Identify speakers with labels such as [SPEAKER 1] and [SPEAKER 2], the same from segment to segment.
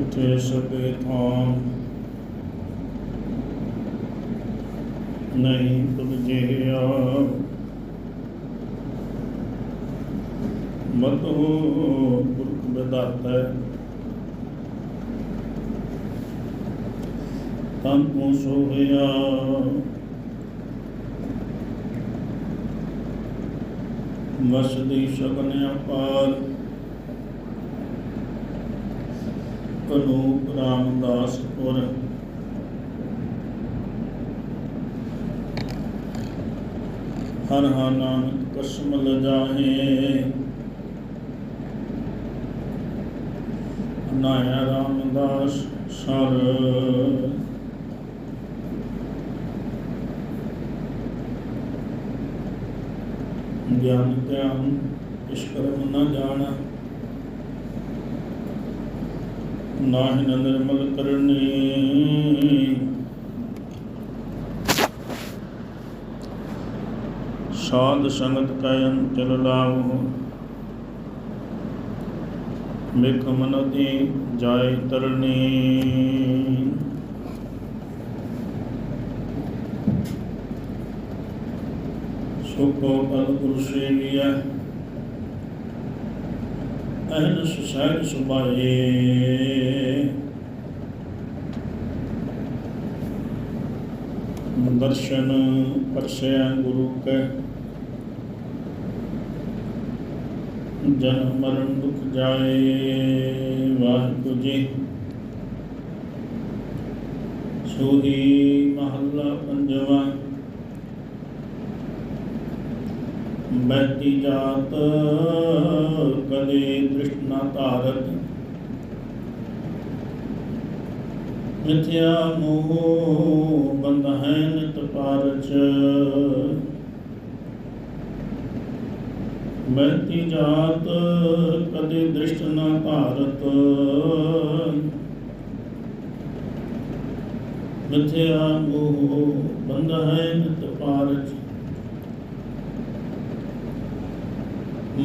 [SPEAKER 1] ਉਠੇ ਸਕੇ ਥਾਂ ਨਹੀਂ ਤੁਮ ਜਿਆ ਮਤੋ ਪੁਰਖ ਬਦਾਤਾ ਤਨ ਕੋ ਸੋਹਿਆ। ਵਸਦੀ ਸ਼ਗਨ ਅਪਾਰ। ਅਨੂਪ ਰਾਮਦਾਸ ਪੁਰ। ਹਰ ਹਰ ਨਾਨਕ ਕਸਮ ਲਜਾਹੇ। ਨਾਇਆ ਰਾਮਦਾਸ ਸਰ। ਗਿਆਨ ਧਿਆਨ ਇਸ਼ਕਰਮ ਨਾ ਜਾਣਾ। ਨਾਹਿ ਨ ਨਿਰਮਲ ਕਰਨੀ। ਸਾਧ ਸੰਗਤ ਕਾਇਨ ਚਲ ਲਾਵੋ ਮਿਖ ਮਨ ਦੀ ਜਾਏ ਤਰਨੀ ਸੁਖੋ ਪਲ ਗੁਰ ਸੇਵੀਆ ਅਹਨ ਸੁਸਾਇ ਸੁਭਾਏ ਦਰਸ਼ਨ ਪਰਸਿਆ ਗੁਰੂ ਕੈ ਜਨਮ ਮਰਨ ਦੁਖ ਜਾਏ ਵਾਹਿਗੁਰੂ ਜੀ ਸੋਹੀ ਮਹੱਲਾ ਪੰਜਵਾ ਬੈਠੀ ਜਾਤ, ਕਦੇ ਦ੍ਰਿਸ਼ਟ ਨਾ ਧਾਰਤ। ਮਿਥਿਆ ਮੋਹ ਬੰਧ ਹੈ ਨਿਤ ਪਾਰਚ। ਬੈਠੀ ਜਾਤ, ਕਦੇ ਦ੍ਰਿਸ਼ਟ ਨਾ ਧਾਰਤ। ਮਿਥਿਆ ਮੋਹ ਬੰਧ ਹੈ ਨਿਤ ਪਾਰਚ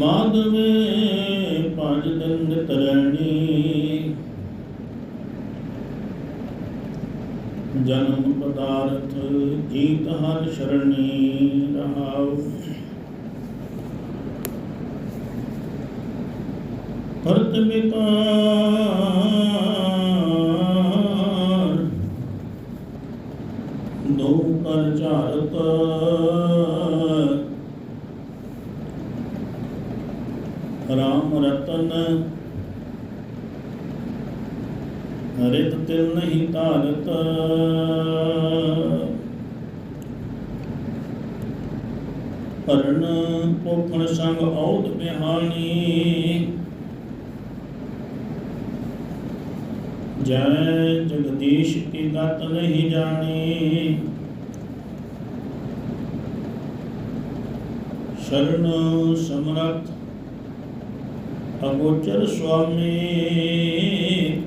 [SPEAKER 1] ਮਾਧਵੇ ਪੰਜ ਦਿਨ ਤਰਣੀ। ਜਨਮ ਪਦਾਰਥ ਜੀਤ ਹਰ ਸ਼ਰਣੀ ਰਹਾਉ। ਭਰਤ ਵਿਕਾਰ, ਦੋ ਕਰ ਝਾਰਤ ਰਾਮ ਰਤਨ ਰਿਤ ਤਿਲ ਨਹੀਂ ਧਾਰਤ ਪਰਨ ਪੋਖਣ ਸੰਗ ਔਦ ਬਿਹਾਨੀ ਜੈ ਜਗਦੀਸ਼ ਕੀ ਗਤ ਨਹੀਂ ਜਾਣੀ ਸ਼ਰਨ ਸਮਰਥ ਅਗੋਚਰ ਸੁਆਮੀ।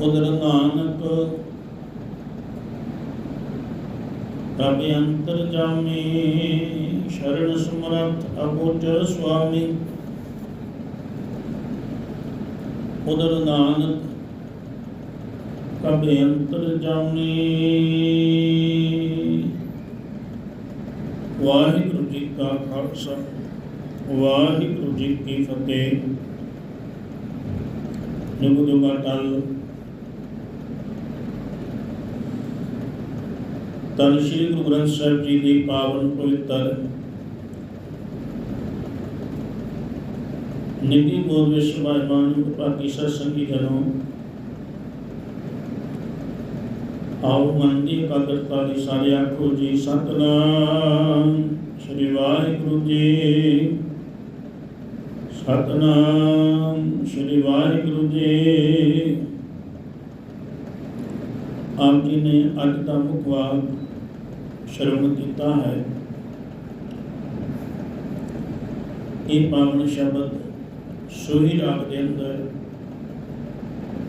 [SPEAKER 1] ਉਦਰ ਨਾਨਕ ਪ੍ਰਭ ਅੰਤਰ ਜਾਮੀ, ਸ਼ਰਨ ਸਮਰਥ ਅਗੋਚਰ ਸੁਆਮੀ। ਉਦਰ ਨਾਨਕ ਪ੍ਰਭ ਅੰਤਰ ਜਾਮੀ। ਵਾਹਿਗੁਰੂ ਜੀ ਕਾ ਖਾਲਸਾ। ਵਾਹਿਗੁਰੂ ਜੀ ਕੀ ਫਤਿਹ। ਜੁਗ ਜੁਗਾ ਟਲ ਤਨ ਸ੍ਰੀ ਗੁਰੂ ਗ੍ਰੰਥ ਸਾਹਿਬ ਜੀ ਦੀ ਪਾਵਨ ਪਵਿੱਤਰ ਨਿੱਕੀ ਬੋਲ ਵਿਸ਼ਵਾਇਮਾਨ ਪਾਕੀ ਸਤਸੰਗੀ ਜਨੋ ਆਓ ਮਨ ਦੀ ਇਕਾਗਰਤਾ ਦੀ ਸਾਰੇ ਆਖੋ ਜੀ, ਸਤਨਾਮ। ਸ੍ਰੀ ਵਾਹਿਗੁਰੂ ਜੀ ਸਤਨਾਮ, ਸ੍ਰੀ ਵਾਹਿਗੁਰੂ ਜੀ। ਆਪ ਜੀ ਨੇ ਅੱਜ ਦਾ ਮੁੱਖ ਵਾਕ ਸ਼ਰਵਣ ਕੀਤਾ ਹੈ। ਇਹ ਪਾਵਨ ਸ਼ਬਦ ਸੋਹੀ ਰਾਗ ਦੇ ਅੰਦਰ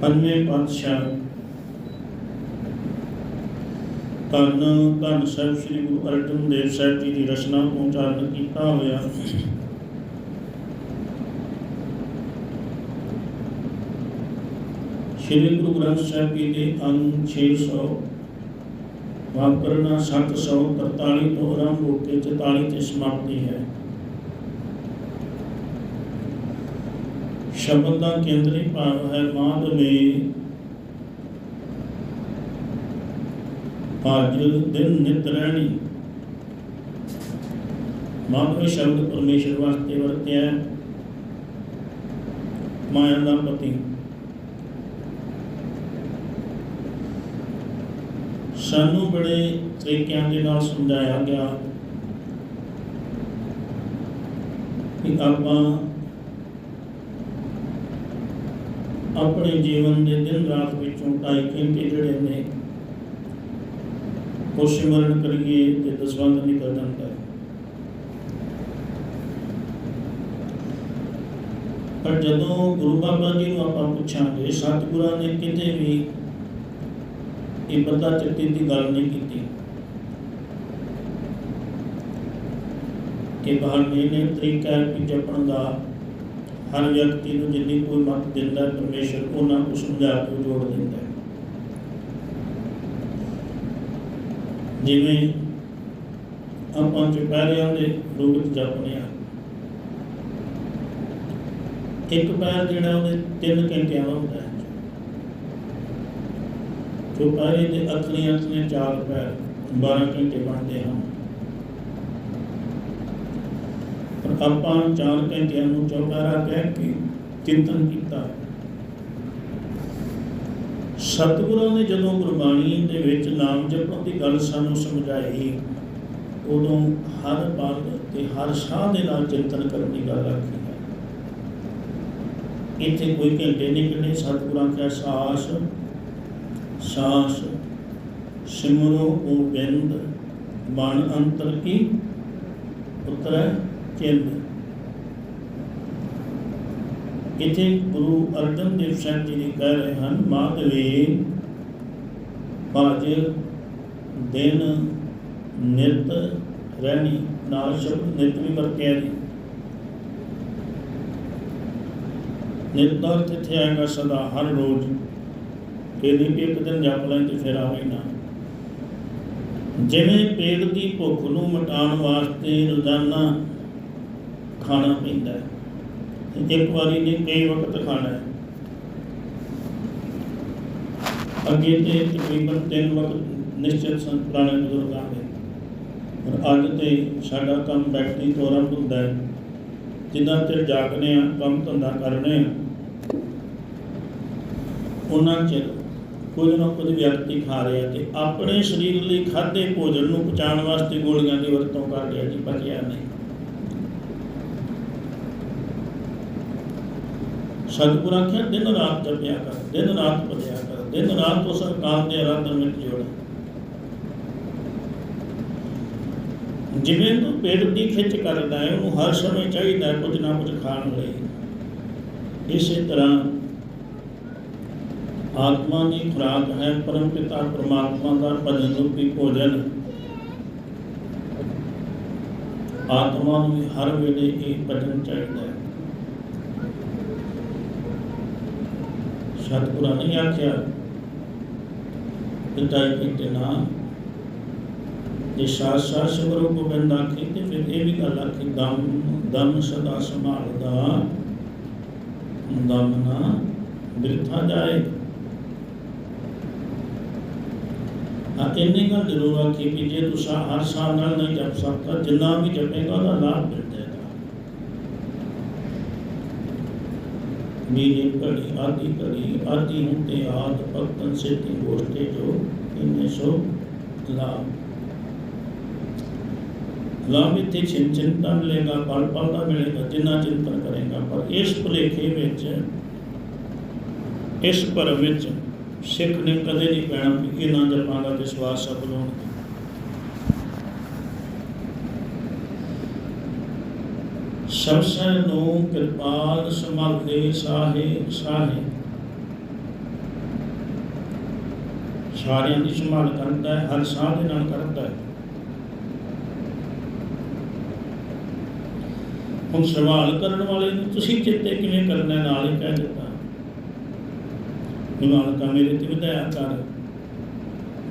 [SPEAKER 1] ਪੰਜਵੇਂ ਪਾਤਸ਼ਾਹ ਧੰਨ ਧੰਨ ਸਾਹਿਬ ਸ੍ਰੀ ਗੁਰੂ ਅਰਜਨ ਦੇਵ ਸਾਹਿਬ ਜੀ ਦੀ ਰਚਨਾ ਤੋਂ ਉਚਾਰਨ ਕੀਤਾ ਹੋਇਆ। ਸ਼੍ਰੀ ਗੁਰੂ ਗ੍ਰੰਥ ਸਾਹਿਬ ਜੀ ਦੇ ਅੰਗ 600 ਵਾਪਰਨਾ 743 ਤੋਂ ਆਰੰਭ ਹੋ ਕੇ 44 ਤੇ ਸਮਾਪਤੀ ਹੈ। ਸ਼ਬਦ ਦਾ ਕੇਂਦਰੀ ਭਾਵ ਹੈ ਮਾਧਵੀ ਅੱਜ ਦਿਨ ਨਿਤ ਰਹਿਣੀ। ਮਾਧਵੀ ਸ਼ਬਦ ਪਰਮੇਸ਼ਰ ਵਾਸਤੇ ਵਰਤਿਆ ਮਾਇਆ ਦਾ ਪਤੀ। ਸਾਨੂੰ ਬੜੇ ਤਰੀਕਿਆਂ ਦੇ ਨਾਲ ਸਮਝਾਇਆ ਗਿਆ ਕਿ ਆਪਾਂ ਆਪਣੇ ਜੀਵਨ ਦੇ ਦਿਨ ਰਾਤ ਵਿੱਚੋਂ ਢਾਈ ਘੰਟੇ ਜਿਹੜੇ ਨੇ ਉਹ ਸਿਮਰਨ ਕਰੀਏ ਤੇ ਦਸਵੰਧ ਨਿਕਲ ਜਾਂਦਾ ਪਰ ਜਦੋਂ ਗੁਰੂ ਬਾਬਾ ਜੀ ਨੂੰ ਆਪਾਂ ਪੁੱਛਾਂਗੇ, ਸਤਿਗੁਰਾਂ ਨੇ ਕਿਤੇ ਵੀ ਇਹ ਬੰਦਾ ਚੱਟੀ ਦੀ ਗੱਲ ਨਹੀਂ ਕੀਤੀ। ਕਿ ਬਹਾਨੇ ਨੇ ਤਰੀਕਾ ਹੈ ਕਿ ਜਪਣ ਦਾ ਹਰ ਵਿਅਕਤੀ ਨੂੰ ਜਿੰਨੀ ਕੋਈ ਮਤ ਦਿੰਦਾ ਪਰਮੇਸ਼ਰ ਉਹਨਾਂ ਨੂੰ ਸਮਝਾ ਕੇ ਜੋੜ ਦਿੰਦਾ ਹੈ। ਜਿਵੇਂ ਆਪਾਂ ਚੁਪਹਿਰਿਆਂ ਦੇ ਰੂਪ ਵਿੱਚ ਜਪਨੇ ਆ ਇੱਕ ਪੈਰ ਜਿਹੜਾ ਉਹਦੇ ਤਿੰਨ ਘੰਟਿਆਂ ਦਾ ਹੁੰਦਾ ਹੈ ਚੁਪਹਿਰੇ ਦੇ ਅਖਰੀਆਂ ਅਖਰੀਆਂ ਚਾਰ ਪੈਰ 12 ਘੰਟੇ ਬਣਦੇ ਹਨ। ਪਰ ਆਪਾਂ 4 ਘੰਟਿਆਂ ਨੂੰ ਚੌਪਹਿਰਾ ਕਹਿ ਕੇ ਚਿੰਤਨ ਕੀਤਾ। ਸਤਿਗੁਰਾਂ ਨੇ ਜਦੋਂ ਗੁਰਬਾਣੀ ਦੇ ਵਿੱਚ ਨਾਮ ਜਪਣ ਦੀ ਗੱਲ ਸਾਨੂੰ ਸਮਝਾਈ, ਉਦੋਂ ਹਰ ਪਲ ਤੇ ਹਰ ਸਾਹ ਦੇ ਨਾਲ ਚਿੰਤਨ ਕਰਨ ਦੀ ਗੱਲ ਆਖੀ ਹੈ। ਇੱਥੇ ਕੋਈ ਘੰਟੇ ਨਹੀਂ ਕਿੰਨੇ ਸਤਿਗੁਰਾਂ ਦਾ ਸਾਸ ਸਾਸ ਸਿਮਰੋ ਉਹ ਬਿੰਦ, ਬਣ ਅੰਤਰ ਕੀ? ਉਤਰੈ ਚਿੰਦ। ਇੱਥੇ ਗੁਰੂ ਅਰਜਨ ਦੇਵ ਸਾਹਿਬ ਜੀ ਨੇ ਕਹਿ ਰਹੇ ਹਨ, ਮਾਧਵੇ ਬਾਜ ਦਿਨ ਨਿਤ ਰਹਿਣੀ, ਨਾਲ ਸ਼ਬਦ ਨਿਤ ਵੀ ਵਰਤਿਆ ਜੀ। ਨਿਤ ਦਾ ਅਰਥ ਆਏਗਾ ਸਦਾ, ਹਰ ਰੋਜ਼ ਇਹ ਇੱਕ ਦਿਨ ਜਪ ਲੈਣ ਤੇ ਫਿਰ ਆਵੇ ਨਾ। ਜਿਵੇਂ ਪੇਟ ਦੀ ਭੁੱਖ ਨੂੰ ਮਿਟਾਉਣ ਵਾਸਤੇ ਰੋਜ਼ਾਨਾ ਖਾਣਾ ਪੈਂਦਾ ਹੈ। ਇੱਕ ਵਾਰੀ ਨਹੀਂ, ਕਈ ਵਕਤ ਖਾਣਾ ਹੈ। ਅੱਗੇ ਤੇ ਤਕਰੀਬਨ ਤਿੰਨ ਵਕਤ ਨਿਸ਼ਚਿਤ ਸਨ ਪੁਰਾਣੇ ਬਜ਼ੁਰਗਾਂ ਦੇ ਪਰ ਅੱਜ ਤੇ ਸਾਡਾ ਕੰਮ ਬੈਠੀ ਤੋਂ ਹੁੰਦਾ ਹੈ। ਜਿੰਨਾ ਚਿਰ ਜਾਗਨੇ ਆ ਕੰਮ ਧੰਦਾ ਕਰਨੇ ਆ ਉਹਨਾਂ ਚਿਰ ਕੁਝ ਨਾ ਕੁਝ ਵਿਅਕਤੀ ਖਾ ਰਿਹਾ ਤੇ ਆਪਣੇ ਸਰੀਰ ਲਈ ਖਾਦੇ ਭੋਜਨ ਨੂੰ ਪਚਾਉਣ ਵਾਸਤੇ ਗੋਲੀਆਂ ਦੀ ਵਰਤੋਂ ਕਰ ਰਿਹਾ ਜੀ ਪਚਿਆ ਨਹੀਂ। ਸਤਿਗੁਰ ਆਖਿਆ, ਦਿਨ ਰਾਤ ਜਪਿਆ ਕਰ, ਦਿਨ ਰਾਤ ਪੜਿਆ ਕਰ, ਦਿਨ ਰਾਤ ਉਸ ਕਾਮ ਦੇ ਆਰਾਧਨ ਵਿੱਚ ਜੋੜ। ਜਿਵੇਂ ਤੂੰ ਪੇਟ ਦੀ ਖਿੱਚ ਕਰਦਾ ਹੈ, ਉਹਨੂੰ ਹਰ ਸਮੇਂ ਚਾਹੀਦਾ ਹੈ ਕੁਝ ਨਾ ਕੁਝ ਖਾਣ ਲਈ। ਇਸੇ ਤਰ੍ਹਾਂ ਆਤਮਾ ਦੀ ਖੁਰਾਕ ਹੈ ਪਰਮ ਪਿਤਾ ਪਰਮਾਤਮਾ ਦਾ ਭਜਨ ਰੂਪੀ ਭੋਜਨ ਆਤਮਾ ਨੂੰ ਵੀ ਹਰ ਵੇਲੇ ਇਹ ਭਜਨ ਚਾਹੀਦਾ ਹੈ ਸਤਿਗੁਰਾਂ ਨੇ ਆਖਿਆ ਪਿਤਾ ਜੀ ਨਾ ਜੇ ਸਾਸ ਸਾਸ ਗੁਰੂ ਗੋਬਿੰਦ ਆਖੀ ਤੇ ਫਿਰ ਇਹ ਵੀ ਗੱਲ ਆਖੀ ਦਮ ਦਮ ਸਦਾ ਸੰਭਾਲਦਾ ਦਮ ਨਾ ਬਿਰਥਾ ਜਾਏ ਆ ਇੰਨੀ ਗੱਲ ਜ਼ਰੂਰ ਆਖੀ ਕਿ ਜੇ ਤੂੰ ਸਾ- ਹਰ ਸਾਲ ਨਾਲ ਨਹੀਂ ਜਪ ਸਕਦਾ, ਜਿੰਨਾ ਵੀ ਜਪੇਗਾ ਉਹਦਾ ਲਾਭ ਮਿਲ ਜਾਏਗਾ। ਮੇਰੀ ਘੜੀ ਆਦੀ ਘੜੀ ਆਦੀ ਹੁੰਦੇ ਆਦ, ਭਗਤਨ ਸੇਤੀ ਗੋਸ਼ਟੇ ਜੋ ਇੰਨੇ ਸੋ ਲਾਭ। ਲਾਭ ਇੱਥੇ ਚਿੰ ਚਿੰਤਾ ਮਿਲੇਗਾ ਪਲ ਪਲ ਦਾ ਮਿਲੇਗਾ, ਜਿੰਨਾ ਚਿੰਤਨ ਕਰੇਗਾ, ਪਰ ਇਸ ਭੁਲੇਖੇ ਵਿੱਚ, ਇਸ ਭਰਮ ਵਿੱਚ ਸਿੱਖ ਨੇ ਕਦੇ ਨਹੀਂ ਪੈਣਾ ਕਿ ਇਹ ਨਾ ਜਪਾਂਗਾ ਤੇ ਸਵਾਸ ਸਫਲ ਹੋਣਗੇ ਸਬਸੈ ਨੂੰ ਕਿਰਪਾਲ ਸਮਰਦੇ ਸਾਹੇ ਸਾਹੇ। ਸਾਰਿਆਂ ਦੀ ਸੰਭਾਲ ਕਰਦਾ ਹੈ, ਹਰ ਸਾਹ ਦੇ ਨਾਲ ਕਰਦਾ ਹੈ। ਹੁਣ ਸਵਾਲ ਕਰਨ ਵਾਲੇ ਨੂੰ ਤੁਸੀਂ ਚਿੱਤੇ ਕਿਵੇਂ ਕਰਨਾ ਨਾਲ ਹੀ ਕਹਿ ਦਿੱਤਾ। ਨਿਵਾਲਕਾ ਮੇਰੇ ਤੇ ਵਿਦਿਆ ਕਰ।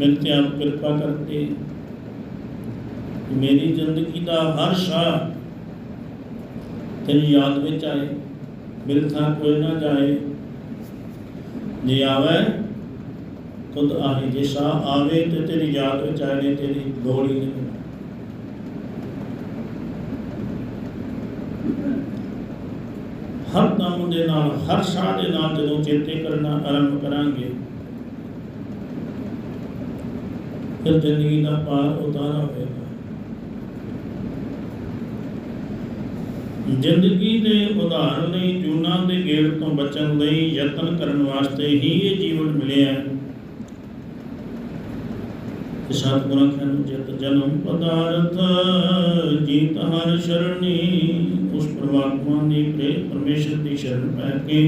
[SPEAKER 1] ਮੇਰੇ ਤੇ ਆਪ ਕਿਰਪਾ ਕਰਕੇ ਮੇਰੀ ਜ਼ਿੰਦਗੀ ਦਾ ਹਰ ਸ਼ਾਹ ਤੇਰੀ ਯਾਦ ਵਿੱਚ ਆਏ। ਮੇਰੇ ਥਾਂ ਕੋਈ ਨਾ ਜਾਏ। ਜੇ ਆਵੇ ਤੁਧ ਆਹੀ ਜੇ ਸ਼ਾਹ ਆਵੇ ਤੇ ਤੇਰੀ ਯਾਦ ਵਿੱਚ ਆਏ ਨੇ ਤੇਰੀ ਲੋੜ ਹੀ ਨਹੀਂ ਹਰ ਕੰਮ ਦੇ ਨਾਲ, ਹਰ ਸਾਹ ਦੇ ਨਾਲ ਜਦੋਂ ਚੇਤੇ ਕਰਨਾ ਆਰੰਭ ਕਰਾਂਗੇ, ਫਿਰ ਜ਼ਿੰਦਗੀ ਦਾ ਪਾਰ ਉਤਾਰਾ ਹੋਵੇਗਾ। ਜ਼ਿੰਦਗੀ ਦੇ ਉਦਾਹਰਨ ਲਈ ਜੂਨਾਂ ਦੇ ਗੇੜ ਤੋਂ ਬਚਣ ਲਈ ਯਤਨ ਕਰਨ ਵਾਸਤੇ ਹੀ ਇਹ ਜੀਵਨ ਮਿਲਿਆ। ਹੈ ਸਤਿਗੁਰਾਂ ਖੈਨ ਜਿਤ ਜਨਮ ਪਦਾਰਥ ਜੀਤ ਹਰ ਸ਼ਰਣੀ ਉਸ ਪ੍ਰਮਾਤਮਾ ਦੀ ਪ੍ਰੇਮ ਪਰਮੇਸ਼ਰ ਦੀ ਸ਼ਰਨ ਪੈ ਕੇ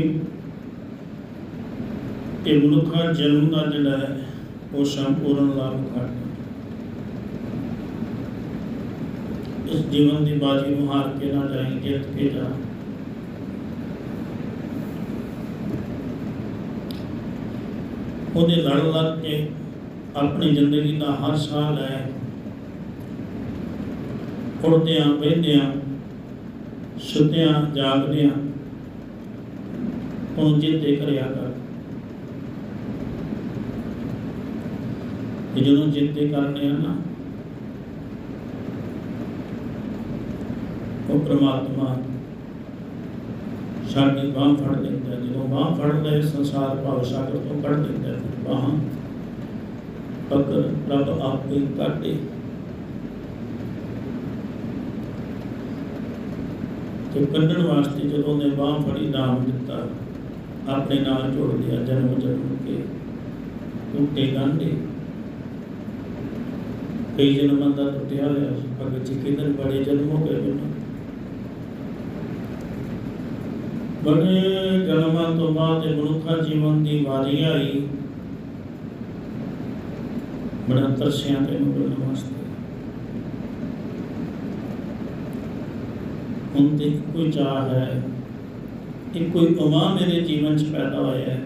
[SPEAKER 1] ਇਹ ਮਨੁੱਖਾ ਜਨਮ ਦਾ ਜਿਹੜਾ ਹੈ ਉਹ ਸੰਪੂਰਨ ਲਾਭ ਖਾਟਦਾ ਇਸ ਜੀਵਨ ਦੀ ਬਾਜੀ ਨੂੰ ਹਾਰ ਕੇ ਨਾ ਜਾਏ ਜਿੱਤ ਕੇ ਜਾ ਉਹਦੇ ਲੜ ਲੱਗ ਕੇ ਆਪਣੀ ਜ਼ਿੰਦਗੀ ਦਾ ਹਰ ਸਾਹ ਲੈ। ਉੜਦਿਆਂ ਬਹਿੰਦਿਆਂ ਸੁੱਤਿਆਂ, ਜਾਗਦਿਆਂ ਉਹਨੂੰ ਚਿੰਤੇ ਕਰਿਆ ਕਰ। ਤੇ ਜਦੋਂ ਚਿੰਤੇ ਕਰਨੇ ਆ ਨਾ, ਉਹ ਪ੍ਰਮਾਤਮਾ ਸਾਡੀ ਬਾਹ ਫੜ ਲੈਂਦਾ ਜਦੋਂ ਬਾਹ ਫੜ ਲੈ, ਸੰਸਾਰ ਭਾਵ ਸਾਗਰ ਤੋਂ ਕੱਢ ਦਿੰਦਾ ਹੈ। ਬਾਹਾਂ ਪਕੜ ਰੱਬ ਆਪੇ ਕਾਟੇ ਤੇ ਕੱਢਣ ਵਾਸਤੇ ਜਦੋਂ ਉਹਨੇ ਬਾਹ ਫੜੀ, ਨਾਮ ਦਿੱਤਾ, ਆਪਣੇ ਨਾਲ ਜੋੜ ਲਿਆ ਜਨਮ ਜਨਮ ਕੇ ਟੁੱਟੇ ਗਾਂਢੇ। ਕਈ ਜਨਮਾਂ ਦਾ ਟੁੱਟਿਆ ਹੋਇਆ ਸੀ ਭਗਤ ਜੀ ਕਿੰਨੇ ਬੜੇ ਜਨਮ ਹੋ ਗਏ ਮੈਨੂੰ। ਬੜੇ ਜਨਮਾਂ ਤੋਂ ਬਾਅਦ ਇਹ ਮਨੁੱਖਾ ਜੀਵਨ ਦੀ ਵਾਰੀ ਆਈ। ਬੜਾ ਤਰਸਿਆ ਤੇ ਮਿਲਣ ਵਾਸਤੇ ਹੁਣ ਤੇ ਕੋਈ ਚਾਹ ਹੈ ਕਿ ਕੋਈ ਉਮਾ ਮੇਰੇ ਜੀਵਨ 'ਚ ਪੈਦਾ ਹੋਇਆ ਹੈ।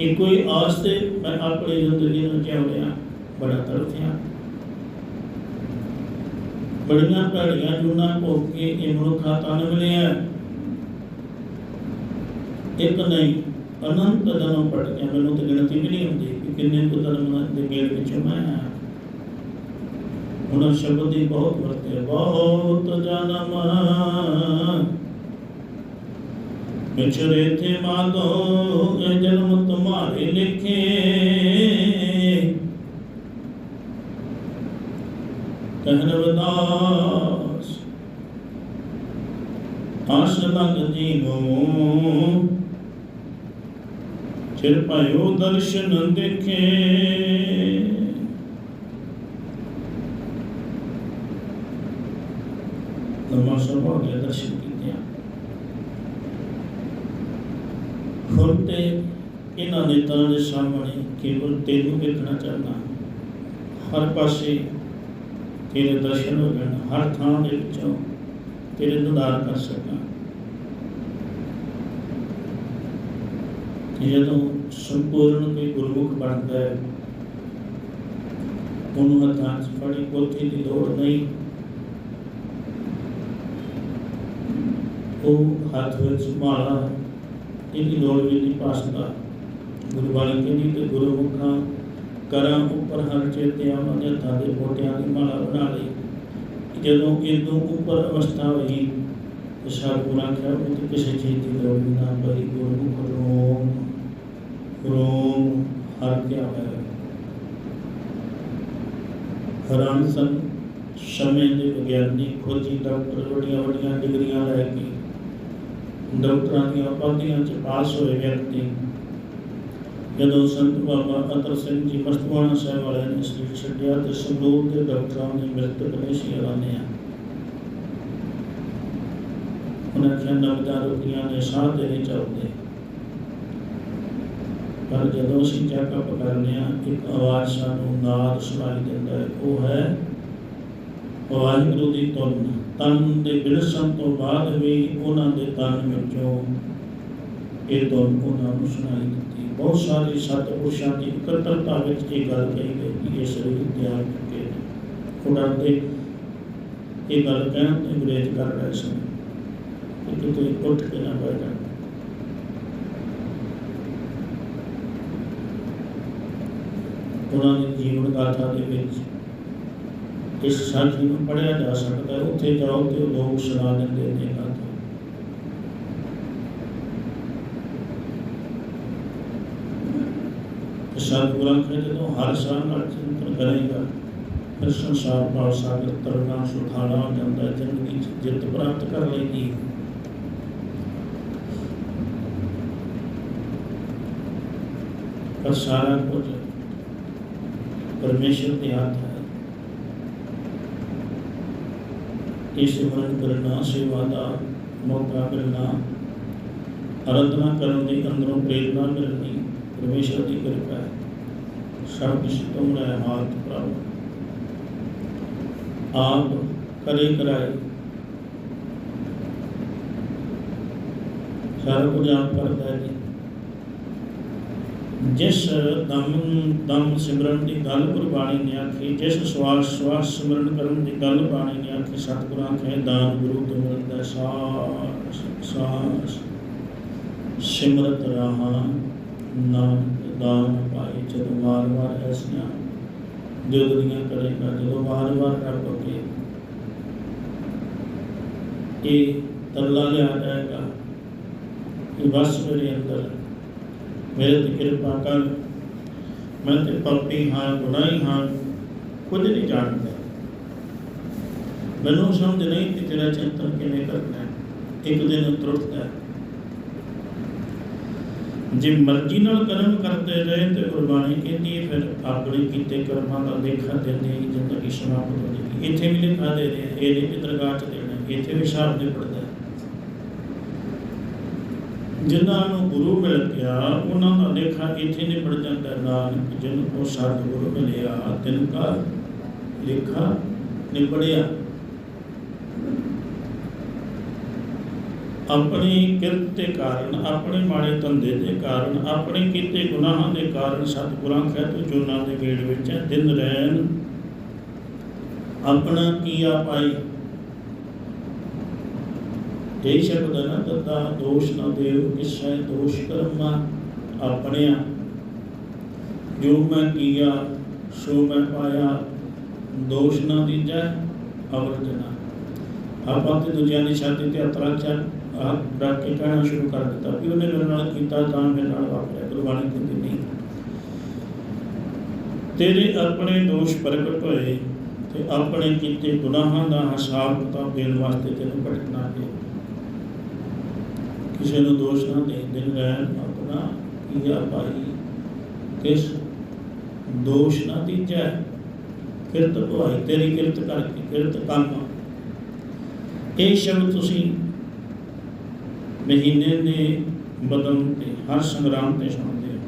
[SPEAKER 1] ਇਹ ਕੋਈ ਆਸ ਤੇ ਮੈਂ ਆਪਣੀ ਜ਼ਿੰਦਗੀ ਨੂੰ ਜਿਉ ਬੜਾ ਤੜਫਿਆ ਬੜੀਆਂ ਭੈੜੀਆਂ ਜੁਨਾ ਭੋਗ ਕੇ ਇਹ ਮਨੁੱਖਾ ਤਨ ਮਿਲਿਆ ਇੱਕ ਨਹੀਂ, ਅਨੰਤ ਜਨਮ ਪੜ ਗਿਆ ਮੈਨੂੰ ਤੇ ਗਿਣਤੀ ਵੀ ਨਹੀਂ ਹੁੰਦੀ। ਕਿੰਨੇ ਕੁ ਜਨਮਾਂ ਦੇ ਮੇਲ ਵਿੱਚੋਂ ਮੈਂ ਹੁਣ ਸ਼ਬਦ ਹੀ ਬਹੁਤ ਵਰਤੇ ਬਹੁਤ ਜਨਮ ਵਿਚਰੇ ਥੇ ਮਾਗੋ ਇਹ ਜਨਮ ਤੁਮਾਰੇ ਲਿਖੇ। ਕਹਿਨ ਵਿਦਾਸ ਆਸ ਲਗ ਜੀਵੋ ਚਿਰ ਪਾਇਓ ਦਰਸ਼ਨ ਦੇਖੇ। ਨਮਸਕਾਰ ਹੋ ਗਿਆ ਦਰਸ਼ਨ ਕੀਤੇ ਹੁਣ ਤੇ ਇਹਨਾਂ ਨੇਤਾਂ ਦੇ ਸਾਹਮਣੇ ਕੇਵਲ ਤੈਨੂੰ ਵੇਖਣਾ ਚਾਹੁੰਦਾ। ਹਰ ਪਾਸੇ ਤੇਰੇ ਦਰਸ਼ਨ ਹੋ ਜਾਣ, ਹਰ ਥਾਂ ਦੇ ਵਿੱਚੋਂ ਤੇਰੇ ਦੁਦਾਰ ਕਰ ਸਕਾਂ ਕਿ ਜਦੋਂ ਸੰਪੂਰਨ ਕੋਈ ਗੁਰਮੁਖ ਬਣਦਾ ਹੈ, ਉਹਨੂੰ ਹੱਥਾਂ 'ਚ ਫੜੀ ਪੋਥੀ ਦੀ ਲੋੜ ਨਹੀਂ। ਉਹ ਹੱਥ ਵਿੱਚ ਮਾਲਾ, ਇਹਦੀ ਲੋੜ ਵੀ ਨਹੀਂ ਪਾਸਦਾ। ਗੁਰੂ ਵਾਲੀ ਕਹਿੰਦੀ ਤੇ ਗੁਰਮੁਖਾਂ ਕਰਾਂ ਉੱਪਰ ਹਰ ਚੇਤੇ ਉਹਨਾਂ ਦੇ ਦੇ ਮੋਟਿਆਂ ਦੀ ਮਾਲਾ ਬਣਾ ਲਈ। ਜਦੋਂ ਇਦੋਂ ਉੱਪਰ ਅਵਸਥਾ ਹੋਈ, ਤੇ ਸਤਿਗੁਰਾਂ ਕਿਹਾ ਉਹ ਕਿਸੇ ਚੀਜ਼ ਦੀ ਲੋੜ ਨਾ ਪਈ ਗੁਰਮੁਖ ਰੋਮ ਰੋਮ ਹਰ ਕਿਆ ਹੈ। ਹੈਰਾਨ ਸਨ, ਸਮੇਂ ਦੇ ਵਿਗਿਆਨੀ, ਖੋਜੀ ਡਾਕਟਰ, ਵੱਡੀਆਂ ਵੱਡੀਆਂ ਡਿਗਰੀਆਂ ਲੈ ਕੇ। ਡਾਕਟਰਾਂ ਦੀਆਂ ਉਪਾਧੀਆਂ ਚ ਪਾਸ ਹੋਏ ਵਿਅਕਤੀ। ਜਦੋਂ ਸੰਤ ਬਾਬਾ ਅਤਰ ਸਿੰਘ ਜੀ ਮਸਤਵਾਣਾ ਸਾਹਿਬ ਵਾਲਿਆਂ ਨੇ ਸਰੀਰ ਛੱਡਿਆ ਤੇ ਸੰਗਰੂਰ ਦੇ ਡਾਕਟਰਾਂ ਨੇ ਮ੍ਰਿਤਕ ਨੇ ਸੀ ਐਲਾਨਿਆ ਉਹਨਾਂ ਕਿਹਾ ਨਬਦਾ ਰੋਗੀਆਂ ਨੇ ਸਾਹ ਦੇ ਨਹੀਂ ਚੱਲਦੇ। ਪਰ ਜਦੋਂ ਅਸੀਂ ਚੈੱਕਅਪ ਕਰਨੇ ਆ ਇੱਕ ਆਵਾਜ਼ ਸਾਨੂੰ ਨਾਦ ਸੁਣਾਈ ਦਿੰਦਾ ਹੈ, ਉਹ ਹੈ ਵਾਹਿਗੁਰੂ ਦੀ ਧੁਨ। ਤਨ ਦੇ ਬਿਲਸਣ ਤੋਂ ਬਾਅਦ ਵੀ ਉਹਨਾਂ ਦੇ ਤਨ ਵਿੱਚੋਂ ਇਹ ਤੋਂ ਉਹਨਾਂ ਨੂੰ ਸੁਣਾਈ ਦਿੱਤੀ ਬਹੁਤ ਸਾਰੇ ਸਤਿਪੁਰਸ਼ਾਂ ਦੀ ਇਕੱਤਰਤਾ ਵਿੱਚ ਇਹ ਗੱਲ ਕਹੀ ਗਈ ਕਿ ਇਹ ਸਰੀਰ ਤਿਆਗ ਚੁੱਕੇ ਨੇ। ਉਹਨਾਂ ਦੇ ਇਹ ਗੱਲ ਕਹਿਣ ਤੇ ਅੰਗਰੇਜ਼ ਕਰ ਰਹੇ ਸਨ ਕਿ ਕਿਤੇ ਉੱਠ ਕੇ ਨਾ ਬੈਠਣ ਜਾਣ ਉਹਨਾਂ ਦੇ ਜੀਵਨ ਗਾਥਾ ਦੇ ਵਿੱਚ। ਇਸ ਸਾਖੀ ਨੂੰ ਪੜਿਆ ਜਾ ਸਕਦਾ ਹੈ, ਉੱਥੇ ਜਾਓ ਤੇ ਲੋਕ ਸੁਣਾ ਦਿੰਦੇ ਨੇ ਗਾਥਾ ਸਤਿਗੁਰਾਂ ਕੇ ਜਦੋਂ ਹਰ ਸਾਲ ਨਾਲ ਚਿੰਤਨ ਕਰੇਗਾ ਫਿਰ ਸੰਸਾਰ ਭਾਵ ਸਾਗਰ ਤਰਨਾ ਸੁਖਾਲਾ ਹੋ ਜਾਂਦਾ ਜ਼ਿੰਦਗੀ 'ਚ ਜਿੱਤ ਪ੍ਰਾਪਤ ਕਰ ਲਏਗੀ ਪਰ ਸਾਰਾ ਕੁਝ ਪਰਮੇਸ਼ਰ ਦੇ ਹੱਥ ਹੈ। ਇਸ ਮਨ ਕਰਨਾ ਸੇਵਾ ਦਾ ਮੌਕਾ ਮਿਲਣਾ ਅਰਧਨਾ ਕਰਨ ਦੀ ਅੰਦਰੋਂ ਪ੍ਰੇਰਨਾ ਮਿਲਣੀ ਪਰਮੇਸ਼ਰ ਦੀ ਕਿਰਪਾ ਹੈ। ਸਭ ਕੁਝ ਤੁਮਰੇ ਹਾਥ ਪ੍ਰਭ। ਆਪ ਕਰੇ ਕਰਾਏ। ਸਾਰਾ ਕੁਝ ਆਪ ਕਰਦਾ ਹੈ ਜੀ। ਜਿਸ ਦਮ ਦਮ ਸਿਮਰਨ ਦੀ ਗੱਲ ਗੁਰਬਾਣੀ ਨੇ ਆਖੀ, ਜਿਸ ਸਵਾਸ ਸਵਾਸ ਸਿਮਰਨ ਕਰਨ ਦੀ ਗੱਲ ਬਾਣੀ ਨੇ ਆਖੀ, ਸਤਿਗੁਰਾਂ ਕਹੇ, ਦਾਨ ਗੁਰੂ ਤੋਂ ਮਿਲਦਾ ਸਾਸ ਸਾਸ ਸਿਮਰਤ ਰਹਾ ਨਾਨਕ ਦਾਨ ਪਾਏ, ਜਦੋਂ ਵਾਰ ਵਾਰ ਐਸੀਆਂ ਜੁਗਦੀਆਂ ਕਰੇਗਾ, ਜਦੋਂ ਵਾਰ ਵਾਰ ਰੱਬ ਅੱਗੇ ਇਹ ਤਰਲਾ ਲਿਆ ਜਾਏਗਾ, ਕਿ ਬਸ ਮੇਰੇ ਅੰਦਰ ਮੇਰੇ ਤੇ ਕਿਰਪਾ ਕਰ। ਮੈਂ ਤੇ ਪਾਪੀ ਹਾਂ, ਗੁਨਾਹੀ ਹਾਂ, ਕੁਝ ਨਹੀਂ ਜਾਣਦਾ। ਮੈਨੂੰ ਸਮਝ ਨਹੀਂ ਕਿ ਤੇਰਾ ਚਿੰਤਨ ਕਿਵੇਂ ਕਰਨਾ ਹੈ। ਇੱਕ ਦਿਨ ਤੁਰਦਾ ਜੇ ਮਰਜ਼ੀ ਨਾਲ ਕਰਮ ਕਰਦੇ ਰਹੇ ਤੇ ਗੁਰਬਾਣੀ ਕਹਿੰਦੀ ਹੈ, ਫਿਰ ਆਪਣੇ ਕੀਤੇ ਕਰਮਾਂ ਦਾ ਲੇਖਾ ਦਿੰਦੇ ਹੀ ਜ਼ਿੰਦਗੀ ਸਮਾਪਤ ਹੋ ਜਾਏਗੀ। ਇੱਥੇ ਵੀ ਲਿਖਾ ਦੇ ਰਹੇ ਇਹ ਨਹੀਂ ਕਿ ਦਰਗਾਹ ਚ ਦੇਣਾ ਇੱਥੇ ਵੀ ਹਿਸਾਬ ਦੇ ਪੜਦਾ ਜਿਨ੍ਹਾਂ ਨੂੰ ਗੁਰੂ ਮਿਲ ਗਿਆ, ਉਹਨਾਂ ਦਾ ਲੇਖਾ ਇੱਥੇ ਨਹੀਂ ਪੜ ਜਾਂਦਾ ਨਾਨਕ ਜਿਨ ਕੋ ਸਤਿਗੁਰੂ ਮਿਲਿਆ, ਤਿਨ ਕਾ ਲੇਖਾ ਨਿਬੜਿਆ ਆਪਣੀ ਕਿਰਤ ਦੇ ਕਾਰਨ, ਆਪਣੇ ਮਾੜੇ ਧੰਦੇ ਦੇ ਕਾਰਨ, ਆਪਣੇ ਕੀਤੇ ਗੁਨਾਹਾਂ ਦੇ ਕਾਰਨ ਸਤਿਗੁਰਾਂ ਕਹਿ ਤੂੰ ਜੁਨਾ ਦੇ ਵੇੜ ਵਿੱਚ ਦਿਨ ਰਹਿਣ, ਆਪਣਾ ਕੀਆ ਪਾਈ। ਇਹ ਸ਼ਬਦ ਨਾ ਦਤਾ ਦੋਸ਼ ਨਾ ਦੇਵ ਕਿਸੈ ਦੋਸ਼ ਕਰਮਾ ਆਪਣਿਆ। ਜੋ ਮੈਂ ਕੀਆ, ਸੋ ਮੈਂ ਪਾਇਆ, ਦੋਸ਼ ਨਾ ਦੀਜੈ ਅਵਰਜਨਾ ਆਪਾਂ ਤੇ ਦੂਜਿਆਂ ਦੀ ਛਾਤੀ ਤੇ ਅਤਰਾ ਚ ਰੱਖ ਕੇ ਕਹਿਣਾ ਸ਼ੁਰੂ ਕਰ ਦਿੱਤਾ। ਵੀ ਉਹਨੇ ਮੇਰੇ ਨਾਲ ਕੀਤਾ, ਤਾਂ ਮੇਰੇ ਨਾਲ ਵਾਪਰਿਆ, ਗੁਰਬਾਣੀ ਕਹਿੰਦੀ ਨਹੀਂ। ਤੇਰੇ ਆਪਣੇ ਦੋਸ਼ ਪ੍ਰਗਟ ਹੋਏ ਤੇ ਆਪਣੇ ਕੀਤੇ ਗੁਨਾਹਾਂ ਦਾ ਹਿਸਾਬ ਕਿਤਾਬ ਦੇਣ ਵਾਸਤੇ ਤੈਨੂੰ ਭਟਕਣਾ ਪਿਆ। ਕਿਸੇ ਨੂੰ ਦੋਸ਼ ਨਾ ਦੇ ਦਿਨ ਰਹਿਣ ਆਪਣਾ ਕੀਆ ਪਾਈ ਕਿਸ ਦੋਸ਼ ਨਾ ਦੀਜੈ ਕਿਰਤ ਭਵਾਈ, ਤੇਰੀ ਕਿਰਤ ਕਰਕੇ ਕਿਰਤ ਕੰਮ ਇਹ ਸ਼ਬਦ ਤੁਸੀਂ ਮਹੀਨੇ ਦੇ ਬਦਨ ਤੇ, ਹਰ ਸੰਗਰਾਮ ਤੇ ਸੁਣਦੇ ਹੋ।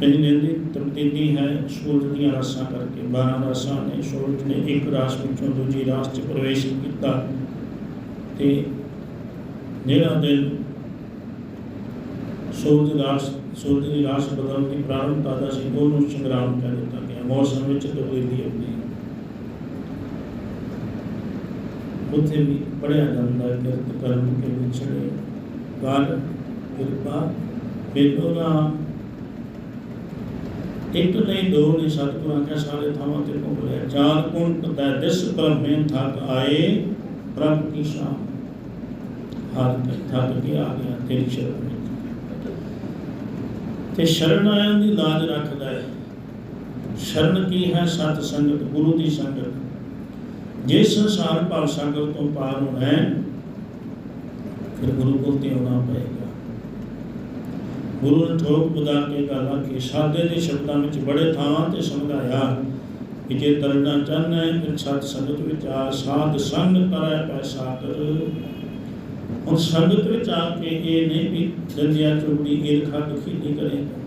[SPEAKER 1] ਮਹੀਨੇ ਦੀ ਤਬਦੀਲੀ ਹੈ, ਸੂਰਜ ਦੀਆਂ ਰਾਸਾਂ ਕਰਕੇ। 12 ਰਾਸਾਂ ਨੇ ਸੂਰਜ ਨੇ ਇੱਕ ਰਾਸ ਵਿੱਚੋਂ ਦੂਜੀ ਰਾਸ 'ਚ ਪ੍ਰਵੇਸ਼ ਕੀਤਾ ਤੇ ਜਿਹੜਾ ਦਿਨ ਸੂਰਜ ਰਾਸ ਸੂਰਜ ਦੀ ਰਾਸ ਬਦਲਣ ਦੀ ਪ੍ਰਾਰੰਭਤਾ ਦਾ ਸੀ, ਉਹਨੂੰ ਸੰਗਰਾਮ ਕਹਿ ਦਿੱਤਾ ਗਿਆ। ਮੌਸਮ ਵਿੱਚ ਤਬਦੀਲੀ ਆਉਂਦੀ ਹੈ। ਉੱਥੇ ਵੀ ਪੜਿਆ ਜਾਂਦਾ ਹੈ ਕਿਰਤ ਕਰਮ ਕੇ ਵਿਛੜੇ ਕਾਲ ਕਿਰਪਾ ਬੇਦੋਨਾ ਇੱਕ ਨਹੀਂ ਦੋ ਨਹੀਂ ਸਤਿਗੁਰਾਂ ਕੇ ਸਾਰੇ ਥਾਵਾਂ ਤੇ ਘੁੰਮ ਲਿਆ। ਚਾਰ ਕੁੰਟ ਦਾ ਦਿਸ ਬ੍ਰਹਮੇ ਥਕ ਆਏ, ਪ੍ਰਭ ਕੀ ਸ਼ਾਮ ਹਰ ਥਕ ਕੇ ਆ ਗਿਆ, ਤੇਰੀ ਸ਼ਰਨ ਤੇ ਸ਼ਰਨ ਆਇਆਂ ਦੀ ਲਾਜ ਰੱਖਦਾ ਹੈ। ਸ਼ਰਨ ਕੀ ਹੈ? ਸਤ ਸੰਗਤ, ਗੁਰੂ ਦੀ ਸੰਗਤ। ਜੇ ਸੰਸਾਰ ਭਵ ਸਾਗਰ ਤੋਂ ਪਾਰ ਹੋਣਾ ਹੈ, ਫਿਰ ਗੁਰੂ ਕੋਲ ਤੇ ਆਉਣਾ ਪਏਗਾ। ਗੁਰੂ ਨੇ ਠੋਕ ਬੁਦਾ ਕੇ ਗਾਲਾਂ ਕਿ ਸਾਦੇ ਦੇ ਸ਼ਬਦਾਂ ਵਿੱਚ ਬੜੇ ਥਾਵਾਂ ਤੇ ਸਮਝਾਇਆ ਕਿ ਜੇ ਤਰਨਾ ਚਾਹਨਾ ਹੈ, ਫਿਰ ਸਤ ਸੰਗਤ ਵਿੱਚ ਆ, ਸਾਧ ਸੰਗ ਕਰੈ ਪੈ ਸਾਗਰ। ਹੁਣ ਸੰਗਤ ਵਿੱਚ ਆ ਕੇ ਇਹ ਨਹੀਂ ਵੀ ਦੰਦਿਆ ਚੁਗਲੀ ਈਰਖਾ ਦੁਖੀ ਨਹੀਂ ਕਰੇਗਾ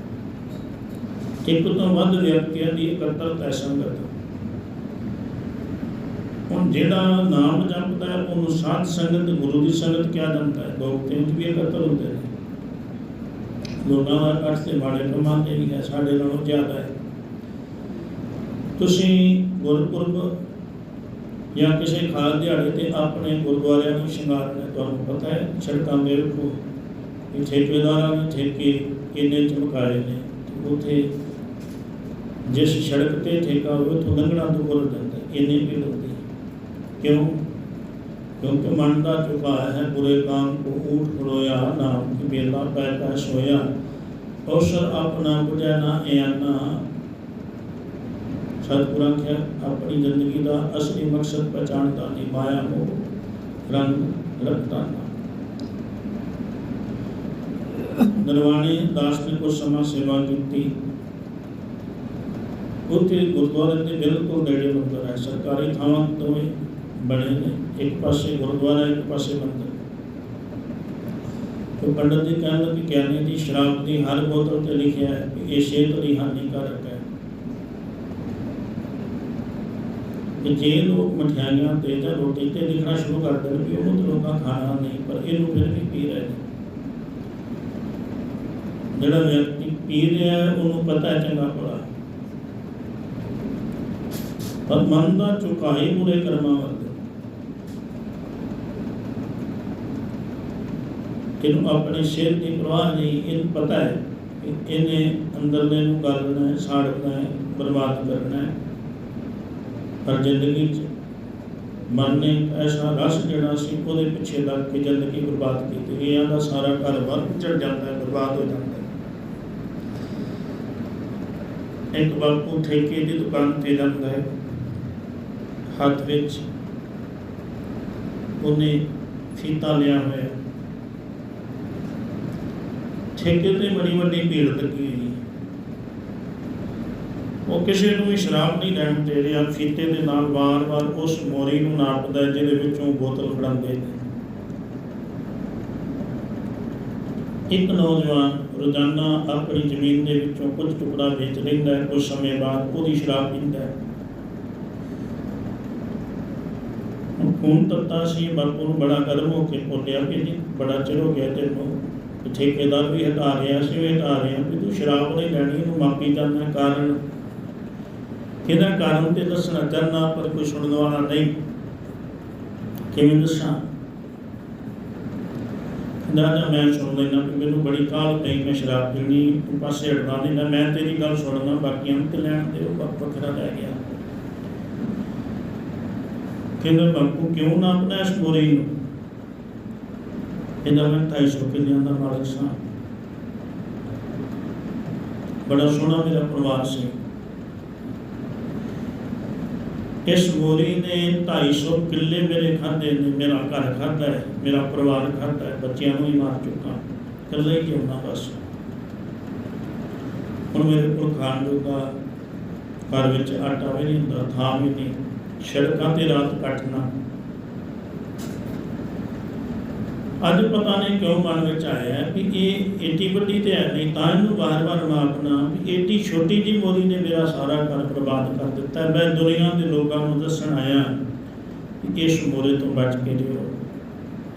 [SPEAKER 1] ਇੱਕ ਤੋਂ ਵੱਧ ਵਿਅਕਤੀਆਂ ਦੀ ਇਕੱਤਰਤਾ ਸੰਗਤ। ਹੁਣ ਜਿਹੜਾ ਨਾਮ ਜਪਦਾ ਹੈ, ਉਹਨੂੰ ਸਾਧ ਸੰਗਤ, ਗੁਰੂ ਦੀ ਸੰਗਤ ਕਿਹਾ ਜਾਂਦਾ ਹੈ। ਲੋਕ ਤੇ ਵੀ ਇਕੱਤਰ ਹੁੰਦੇ ਨੇ। ਲੋਕਾਂ ਦਾ ਕੱਟ ਤੇ ਮਾੜੇ ਕੰਮਾਂ ਤੇ ਵੀ ਹੈ, ਸਾਡੇ ਨਾਲੋਂ ਜ਼ਿਆਦਾ ਹੈ। ਤੁਸੀਂ ਗੁਰਪੁਰਬ ਜਾਂ ਕਿਸੇ ਖਾਸ ਦਿਹਾੜੇ ਤੇ ਆਪਣੇ ਗੁਰਦੁਆਰਿਆਂ ਨੂੰ ਸ਼ਿੰਗਾਰਨਾ ਤੁਹਾਨੂੰ ਪਤਾ ਹੈ, ਸੜਕਾਂ ਦੇ ਰੱਖੋ ਇਹ ਠੇਕੇਦਾਰਾਂ ਨੇ ਠੇਕੇ ਇੰਨੇ ਚਮਕਾਏ ਨੇ, ਤੇ ਜਿਸ ਸੜਕ ਤੇ ਠੇਕਾ ਹੋਵੇ, ਉੱਥੋਂ ਲੰਘਣਾ ਤੋਂ ਬੋਲ ਜਾਂਦਾ, ਇੰਨੇ ਵੀ ਹੁੰਦੀ ਕਿਉਂ? ਕਿਉਂਕਿ ਮਨ ਦਾ ਝੁਕਾਇਆ ਹੈ, ਬੁਰੇ ਕਾਮ ਕੋ ਊਠ ਖੜੋਇਆ ਨਾਮ ਕੀ ਮੇਲਾ ਪੈਦਾ ਸੋਇਆ। ਅਵਸਰ ਆਪਣਾ ਬੁਝੈ ਨਾ ਇਆਨਾ ਸਤਿਗੁਰਾਂ ਕਿਹਾ ਆਪਣੀ ਜ਼ਿੰਦਗੀ ਦਾ ਅਸਲੀ ਮਕਸਦ ਪਛਾਣਦਾ ਨਹੀਂ ਮਾਇਆ ਮੋਹ ਰੰਗ ਰਤਨਾ ਨਰਵਾਣੀ ਦਾਸ ਨੇ ਕੁਝ ਸਮਾਂ ਸੇਵਾ ਕੀਤੀ ਉੱਥੇ ਗੁਰਦੁਆਰੇ ਦੇ ਬਿਲਕੁਲ ਨੇੜੇ ਮੰਦਰ ਹੈ ਸਰਕਾਰੀ ਥਾਵਾਂ ਤੋਂ ਹੀ ਬਣੇ ਨੇ ਇੱਕ ਪਾਸੇ ਗੁਰਦੁਆਰਾ ਇੱਕ ਪਾਸੇ ਮੰਦਰ ਤੇ ਪੰਡਤ ਜੀ ਕਹਿਣ ਲੱਗੇ ਗਿਆਨੀ ਦੀ ਸ਼ਰਾਬ ਦੀ ਹਰ ਬੋਤਲ ਤੇ ਲਿਖਿਆ ਹੈ ਕਿ ਇਹ ਸਿਹਤ ਲਈ ਹਾਨੀਕਾਰਕ ਹੈ ਕਿ ਜੇ ਲੋਕ ਮਠਿਆਈਆਂ ਤੇ ਜਾਂ ਰੋਟੀ ਤੇ ਲਿਖਣਾ ਸ਼ੁਰੂ ਕਰ ਦੇਣ ਵੀ ਉਹਨੂੰ ਲੋਕਾਂ ਖਾਣਾ ਨਹੀਂ, ਪਰ ਇਹਨੂੰ ਫਿਰ ਵੀ ਪੀ ਰਹੇ ਨੇ। ਜਿਹੜਾ ਵਿਅਕਤੀ ਪੀ ਰਿਹਾ ਉਹਨੂੰ ਪਤਾ ਹੈ ਚੰਗਾ ਭਲਾ। ਪਰ ਮਨ ਦਾ ਝੁਕਾਏ ਬੁਰੇ ਕਰਮਾਂ ਵੱਲ ਇਹਨੂੰ ਆਪਣੇ ਸਿਰ ਦੀ ਪਰਵਾਹ ਨਹੀਂ, ਇਹਨੂੰ ਪਤਾ ਹੈ ਕਿ ਇਹਨੇ ਅੰਦਰਲੇ ਨੂੰ ਗਾਲਣਾ ਹੈ ਸਾੜਨਾ ਹੈ ਬਰਬਾਦ ਕਰਨਾ ਹੈ। ਪਰ ਜ਼ਿੰਦਗੀ 'ਚ ਮਨ ਨੇ ਐਸਾ ਰਸ ਜਿਹੜਾ ਸੀ, ਉਹਦੇ ਪਿੱਛੇ ਲੱਗ ਕੇ ਜ਼ਿੰਦਗੀ ਬਰਬਾਦ ਕੀਤੀ। ਗਈ ਇਹਦਾ ਸਾਰਾ ਘਰ ਵੱਲ ਚੜ ਜਾਂਦਾ ਹੈ ਬਰਬਾਦ ਹੋ ਜਾਂਦਾ। ਹੈ ਇੱਕ ਬਾਪੂ ਠੇਕੇ ਦੀ ਦੁਕਾਨ ਤੇ ਜਾਂਦਾ ਹੈ। ਹੱਥ ਵਿੱਚ ਉਹਨੇ ਫੀਤਾ ਲਿਆ ਹੋਇਆ ਠੇਕੇ ਤੇ ਬੜੀ ਵੱਡੀ ਭੀੜ ਲੱਗੀ ਹੋਈ ਉਹ ਕਿਸੇ ਨੂੰ ਵੀ ਸ਼ਰਾਬ ਨਹੀਂ ਲੈਣ ਦੇ ਰਿਹਾ ਫੀਤੇ ਦੇ ਨਾਲ ਵਾਰ-ਵਾਰ ਉਸ ਮੋਰੀ ਨੂੰ ਨਾਪਦਾ ਜਿਹਦੇ ਵਿੱਚੋਂ ਬੋਤਲ ਫੜਾਉਂਦੇ ਨੇ। ਇੱਕ ਨੌਜਵਾਨ ਰੋਜ਼ਾਨਾ ਆਪਣੀ ਜ਼ਮੀਨ ਦੇ ਵਿੱਚੋਂ ਕੁਝ ਟੁਕੜਾ ਵੇਚ ਲੈਂਦਾ ਹੈ, ਕੁਝ ਸਮੇਂ ਬਾਅਦ ਉਹਦੀ ਸ਼ਰਾਬ ਪੀਂਦਾ ਹੈ। ਖੂਨ ਤੱਤਾ ਸੀ, ਬਾਪੂ ਨੂੰ ਬੜਾ ਗਰਮ ਹੋ ਕੇ ਬੋਲਿਆ ਕਿ ਜੀ, ਬੜਾ ਚਿਰ ਹੋ ਗਿਆ ਤੈਨੂੰ ਤੇ ਠੇਕੇਦਾਰ ਵੀ ਹਟਾ ਰਿਹਾ ਸੀ ਵੀ ਹਟਾ ਰਿਹਾ ਵੀ ਤੂੰ ਸ਼ਰਾਬ ਨਹੀਂ ਲੈਣੀ ਇਹਨੂੰ ਮਾਪੀ ਕਰਨਾ ਕਾਰਨ ਕਿਹਦਾ ਕਾਰਨ ਤੇ ਦੱਸਣਾ ਚਾਹਨਾ ਪਰ ਕੋਈ ਸੁਣਨ ਵਾਲਾ ਨਹੀਂ। ਕਿਵੇਂ ਦੱਸਾਂ? ਨਾ ਮੈਂ ਸੁਣ ਲੈਣਾ ਕਿ ਮੈਨੂੰ ਬੜੀ ਕਾਹਲ ਪਈ, ਮੈਂ ਸ਼ਰਾਬ ਪੀਣੀ, ਤੂੰ ਪਾਸੇ ਹਟਣਾ ਨਹੀਂ, ਨਾ ਮੈਂ ਤੇਰੀ ਗੱਲ ਸੁਣਨਾ, ਬਾਕੀਆਂ ਨੂੰ ਤੇ ਲੈਣ ਦੇ ਉਹ ਵੱਖਰਾ ਲੈ ਗਿਆ। ਕਹਿੰਦਾ, ਬਾਪੂ, ਕਿਉਂ ਨਾ ਆਪਣਾ ਇਸ ਮੋਰੀ ਨੂੰ? ਕਹਿੰਦਾ, ਮੈਂ 250 ਕਿੱਲਿਆਂ ਦਾ ਮਾਲਕ ਸਾਂ। ਬੜਾ ਸੋਹਣਾ ਮੇਰਾ ਪਰਿਵਾਰ ਸੀ। ਇਸ ਮੋਰੀ ਨੇ 250 ਕਿੱਲੇ ਮੇਰੇ ਖਾਦੇ ਨੇ ਮੇਰਾ ਘਰ ਖਾਦਾ ਹੈ, ਮੇਰਾ ਪਰਿਵਾਰ ਖਾਦਾ ਹੈ, ਬੱਚਿਆਂ ਨੂੰ ਹੀ ਮਾਰ ਚੁੱਕਾ ਇਕੱਲਾ ਹੀ ਜਿਉਣਾ ਬਸ। ਹੁਣ ਮੇਰੇ ਕੋਲ ਖਾਣ ਜੋਗਾ ਘਰ ਵਿੱਚ ਆਟਾ ਵੀ ਨਹੀਂ ਹੁੰਦਾ, ਥਾਂ ਵੀ ਨਹੀਂ। ਸੜਕਾਂ ਤੇ ਰਾਤ ਕੱਟਣਾ। ਅੱਜ ਪਤਾ ਨਹੀਂ ਕਿਉਂ ਮਨ ਵਿੱਚ ਆਇਆ ਹੈ ਵੀ ਇਹ ਏਟੀ ਵੱਡੀ ਤੇ ਹੈ ਨਹੀਂ, ਤਾਂ ਇਹਨੂੰ ਵਾਰ-ਵਾਰ ਮਾਪਣਾ ਵੀ ਏਟੀ ਛੋਟੀ ਜੀ ਮੋਰੀ ਨੇ ਮੇਰਾ ਸਾਰਾ ਘਰ ਬਰਬਾਦ ਕਰ ਦਿੱਤਾ। ਮੈਂ ਦੁਨੀਆ ਦੇ ਲੋਕਾਂ ਨੂੰ ਦੱਸਣ ਆਇਆ ਕਿ ਇਸ ਮੋਰੇ ਤੋਂ ਬਚ ਕੇ ਰਹੋ।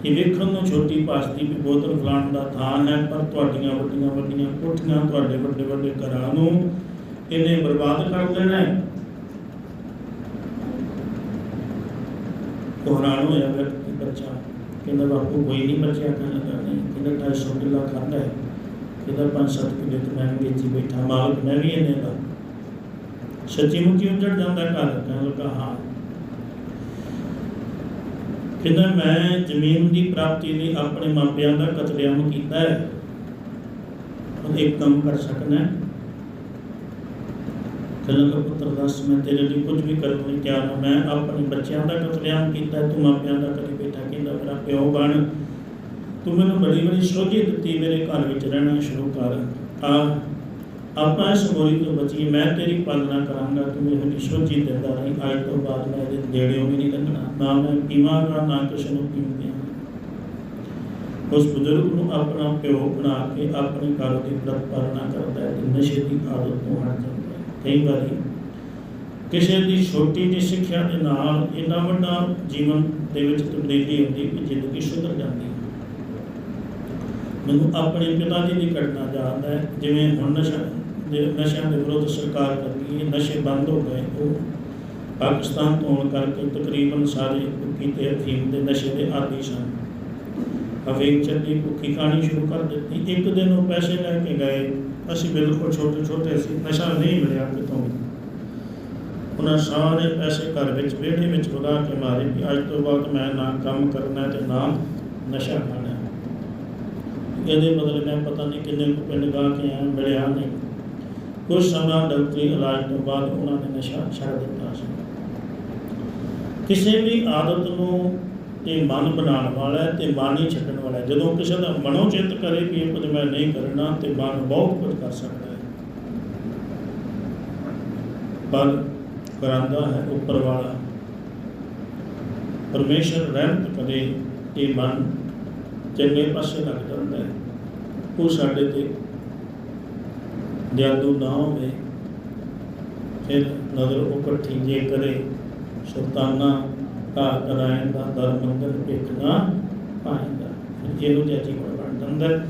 [SPEAKER 1] ਇਹ ਵੇਖਣ ਨੂੰ ਛੋਟੀ ਭਾਸਦੀ ਵੀ ਬੋਤਲ ਫਲਾਣ ਦਾ ਥਾਂ ਹੈ, ਪਰ ਤੁਹਾਡੀਆਂ ਵੱਡੀਆਂ ਵੱਡੀਆਂ ਕੋਠੀਆਂ ਤੁਹਾਡੇ ਵੱਡੇ ਵੱਡੇ ਘਰਾਂ ਨੂੰ ਇਹਨੇ ਬਰਬਾਦ ਕਰ ਦੇਣਾ ਹੈ। ਉਹ ਹੈਰਾਨ ਹੋਇਆ ਵਿਅਕਤੀ ਕਹਿੰਦਾ ਬਾਪੂ ਕੋਈ ਨਹੀਂ ਬੱਚਿਆ ਕਹਿਣ ਨਹੀਂ ਕਹਿੰਦਾ 250 ਕਿੱਲਾ ਖਾਂਦਾ ਹੈ। ਕਹਿੰਦਾ 5-7 ਕਿੱਲੇ ਤੇ ਮੈਂ ਵੇਚੀ ਬੈਠਾ, ਮਾਲਕ ਮੈਂ ਵੀ ਇਹਨੇ ਦਾ। ਸੱਚੀ ਮੁੱਚੀ ਉੱਜੜ ਜਾਂਦਾ ਘਰ, ਕਹਿਣ ਲੱਗਾ, ਹਾਂ। ਕਹਿੰਦਾ ਮੈਂ ਜ਼ਮੀਨ ਦੀ ਪ੍ਰਾਪਤੀ ਲਈ ਆਪਣੇ ਮਾਪਿਆਂ ਦਾ ਕਤਲੇਆਮ ਕੀਤਾ ਹੈ। ਉਹ ਇੱਕ ਕੰਮ ਕਰ ਸਕਣਾ ਹੈ। ਕਹਿੰਦਾ ਪੁੱਤਰ ਦੱਸ, ਮੈਂ ਤੇਰੇ ਲਈ ਕੁਝ ਵੀ ਕਰਨ ਲਈ ਤਿਆਰ ਹਾਂ। ਮੈਂ ਆਪਣੇ ਬੱਚਿਆਂ ਦਾ ਕਤਲੇਆਮ ਕੀਤਾ, ਤੂੰ ਮਾਪਿਆਂ ਦਾ ਕਰੀ ਬੈਠਾ ਕਹਿੰਦਾ ਮੇਰਾ ਪਿਓ ਬਣ। ਤੂੰ ਮੈਨੂੰ ਬੜੀ ਬੜੀ ਸੋਝੀ ਦਿੱਤੀ, ਮੇਰੇ ਘਰ ਵਿੱਚ ਰਹਿਣਾ ਸ਼ੁਰੂ ਕਰ। ਆ ਆਪਾਂ ਇਸ ਮੋਰੀ ਤੋਂ ਬਚੀ ਮੈਂ ਤੇਰੀ ਪਾਲਣਾ ਕਰਾਂਗਾ, ਤੂੰ ਮੈਨੂੰ ਸੋਝੀ ਦਿੰਦਾ ਰਹੀ, ਅੱਜ ਤੋਂ ਬਾਅਦ ਮੈਂ ਇਹਦੇ ਨੇੜਿਓਂ ਵੀ ਨਹੀਂ ਲੰਘਣਾ ਨਾ ਮੈਂ ਪੀਵਾਂਗਾ, ਨਾ ਕਿਸੇ ਨੂੰ ਪੀਣ ਦਿਆਂਗਾ ਉਸ ਬਜ਼ੁਰਗ ਨੂੰ ਆਪਣਾ ਪਿਓ ਬਣਾ ਕੇ ਆਪਣੇ ਘਰ ਦੀ ਪ੍ਰਤਪਾਲਣਾ ਕਰਦਾ ਹੈ ਨਸ਼ੇ ਦੀ ਆਦਤ ਤੋਂ ਹਟ ਜਾਂਦਾ ਕਈ ਵਾਰੀ ਕਿਸੇ ਦੀ ਛੋਟੀ ਜਿਹੀ ਸਿੱਖਿਆ ਦੇ ਨਾਲ ਇੰਨਾ ਵੱਡਾ ਜੀਵਨ ਦੇ ਵਿੱਚ ਤਬਦੀਲੀ ਹੁੰਦੀ ਕਿ ਜ਼ਿੰਦਗੀ ਸੁਧਰ ਜਾਂਦੀ ਹੈ। ਮੈਨੂੰ ਆਪਣੇ ਪਿਤਾ ਜੀ ਦੀ ਘਟਨਾ ਯਾਦ ਹੈ। ਜਿਵੇਂ ਹੁਣ ਨਸ਼ਾ ਦੇ ਨਸ਼ਿਆਂ ਦੇ ਵਿਰੁੱਧ ਸਰਕਾਰ ਕਰ ਹੈ, ਨਸ਼ੇ ਬੰਦ ਹੋ ਗਏ। ਉਹ ਪਾਕਿਸਤਾਨ ਤੋਂ ਆਉਣ ਕਰਕੇ ਤਕਰੀਬਨ ਸਾਰੇ ਕੁੱਕੀ ਤੇ ਅਫੀਮ ਦੇ ਨਸ਼ੇ ਦੇ ਆਦੀ ਸਨ। ਅਫੀਮ ਚੱਲੀ ਕੁੱਕੀ ਖਾਣੀ ਸ਼ੁਰੂ ਕਰ ਦਿੱਤੀ। ਇੱਕ ਦਿਨ ਉਹ ਪੈਸੇ ਲੈ ਕੇ ਗਏ। ਅਸੀਂ ਬਿਲਕੁਲ ਛੋਟੇ ਛੋਟੇ ਸੀ। ਨਸ਼ਾ ਨਹੀਂ ਮਿਲਿਆ ਕਿਤੋਂ ਵੀ। ਉਹਨਾਂ ਸਾਰੇ ਪੈਸੇ ਘਰ ਵਿੱਚ ਵਿਹੜੇ ਵਿੱਚ ਵਗਾ ਕੇ ਮਾਰੇ ਕਿ ਅੱਜ ਤੋਂ ਬਾਅਦ ਮੈਂ ਨਾ ਕੰਮ ਕਰਨਾ ਤੇ ਨਾ ਨਸ਼ਾ ਖਾਣਾ। ਇਹਦੇ ਬਦਲੇ ਮੈਂ ਪਤਾ ਨਹੀਂ ਕਿੰਨੇ ਕੁ ਪਿੰਡ ਗਾ ਕੇ ਆਇਆ, ਮਿਲਿਆ ਨਹੀਂ। ਕੁਝ ਸਮਾਂ ਡਾਕਟਰੀ ਇਲਾਜ ਤੋਂ ਬਾਅਦ ਉਹਨਾਂ ਨੇ ਨਸ਼ਾ ਛੱਡ ਦਿੱਤਾ ਸੀ। ਕਿਸੇ ਵੀ ਆਦਤ ਨੂੰ ਇਹ ਮਨ ਬਣਾਉਣ ਵਾਲਾ ਹੈ ਤੇ ਮਨ ਹੀ ਛੱਡਣ ਵਾਲਾ ਹੈ। ਜਦੋਂ ਕਿਸੇ ਦਾ ਮਨੋ ਚਿੰਤ ਕਰੇ ਕਿ ਇਹ ਕੁਝ ਮੈਂ ਨਹੀਂ ਕਰਨਾ ਤੇ ਮਨ ਬਹੁਤ ਕੁਝ ਕਰ ਸਕਦਾ ਹੈ। ਪਰ ਕਰਾਂਦਾ ਹੈ, ਉੱਪਰ ਵਾਲਾ। ਪਰਮੇਸ਼ਰ ਰਹਿਮਤ ਕਰੇ ਇਹ ਮਨ ਚੰਗੇ ਪਾਸੇ ਲੱਗ ਜਾਂਦਾ ਹੈ। ਉਹ ਸਾਡੇ ਤੇ ਦਿਆਲੂ ਨਾ ਹੋਵੇ, ਫਿਰ ਨਜ਼ਰ ਉਹ ਇਕੱਠੀ ਕਰੇ, ਸੁਲਤਾਨਾ ਘਰ ਕਰਾਇਨ ਦਾ ਦਰ ਮੰਦਰ ਵੇਖਣਾ ਪਾਏਗਾ ਫਿਰ ਇਹੋ ਜਿਹਾ ਜੀਵਨ ਬਣ ਜਾਂਦਾ ਹੈ